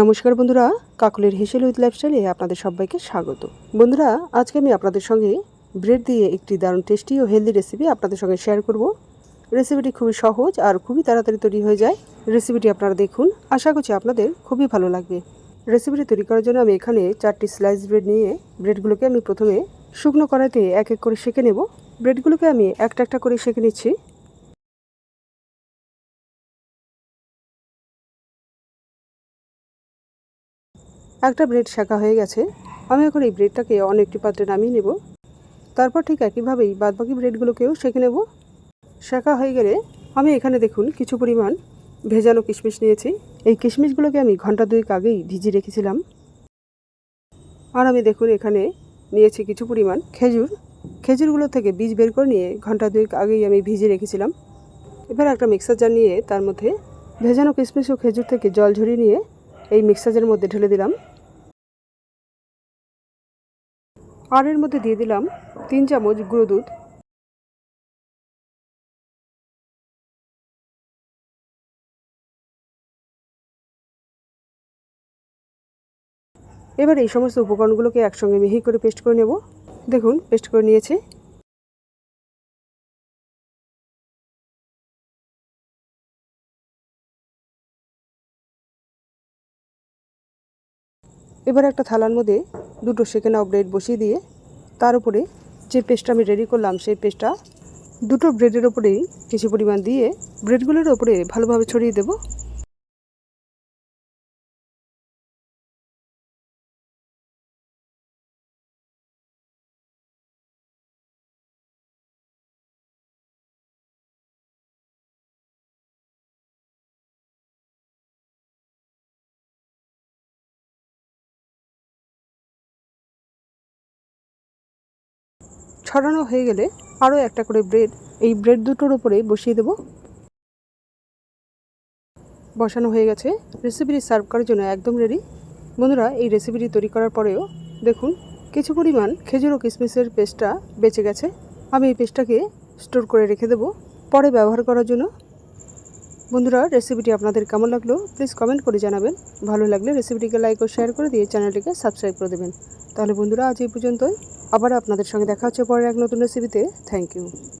নমস্কার বন্ধুরা, কাকুলের হেসেল উইথ লাইফস্টাইলে আপনাদের সবাইকে স্বাগত। বন্ধুরা, আজকে আমি আপনাদের সঙ্গে ব্রেড দিয়ে একটি দারুণ টেস্টি ও হেলদি রেসিপি আপনাদের সঙ্গে শেয়ার করব। রেসিপিটি খুবই সহজ আর খুবই তাড়াতাড়ি তৈরি হয়ে যায়। রেসিপিটি আপনারা দেখুন, আশা করছি আপনাদের খুবই ভালো লাগবে। রেসিপিটি তৈরি করার জন্য আমি এখানে চারটি স্লাইস ব্রেড নিয়ে ব্রেডগুলোকে আমি প্রথমে শুকনো কড়াইতে এক এক করে সেঁকে নেব। ব্রেডগুলোকে আমি একটা একটা করে সেঁকে নিচ্ছি। একটা ব্রেড শাঁকা হয়ে গেছে। আমি এখন এই ব্রেডটাকে অন্য একটি পাত্রে নামিয়ে নেব। তারপর ঠিক একইভাবেই বাদবাকি ব্রেডগুলোকেও সেঁকে নেব। শাঁকা হয়ে গেলে আমি এখানে দেখুন কিছু পরিমাণ ভেজানো কিশমিশ নিয়েছি। এই কিশমিশগুলোকে আমি ঘণ্টা দুয়েক আগেই ভিজিয়ে রেখেছিলাম। আর আমি দেখুন এখানে নিয়েছি কিছু পরিমাণ খেজুর। খেজুরগুলো থেকে বীজ বের করে নিয়ে ঘণ্টা দুয়েক আগেই আমি ভিজিয়ে রেখেছিলাম। এবার একটা মিক্সার জার নিয়ে তার মধ্যে ভেজানো কিশমিশ ও খেজুর থেকে জল ঝরিয়ে নিয়ে এই মিক্সারের মধ্যে ঢেলে দিলাম। আর এর মধ্যে দিয়ে দিলাম তিন চামচ গুঁড়ো দুধ। এবার এই সমস্ত উপকরণগুলোকে একসঙ্গে মিহি করে পেস্ট করে নেব। দেখুন, পেস্ট করে নিয়েছি। এবার একটা থালার মধ্যে দুটো সেকে নেওয়া ব্রেড বসিয়ে দিয়ে তার উপরে যে পেস্টটা আমি রেডি করলাম, সেই পেস্টটা দুটো ব্রেডের ওপরেই কিছু পরিমাণ দিয়ে ব্রেডগুলোর ওপরে ভালোভাবে ছড়িয়ে দেব। ছড়ানো হয়ে গেলে আরও একটা করে ব্রেড, এই ব্রেড দুটোর ওপরে বসিয়ে দেব। বসানো হয়ে গেছে। রেসিপিটি সার্ভ করার জন্য একদম রেডি। বন্ধুরা, এই রেসিপিটি তৈরি করার পরেও দেখুন, কিছু পরিমাণ খেজুর ও কিশমিশের পেস্টটা বেঁচে গেছে। আমি এই পেস্টটাকে স্টোর করে রেখে দেব পরে ব্যবহার করার জন্য। বন্ধুরা, রেসিপিটি আপনাদের কেমন লাগল প্লিজ কমেন্ট করে জানাবেন। ভালো লাগলে রেসিপিটিকে লাইক ও শেয়ার করে দিয়ে চ্যানেলটিকে সাবস্ক্রাইব করে দেবেন। তাহলে বন্ধুরা, আজ এই পর্যন্তই। আবার আপনাদের সঙ্গে দেখা হচ্ছে পরের এক নতুন রেসিপিতে থ্যাংক ইউ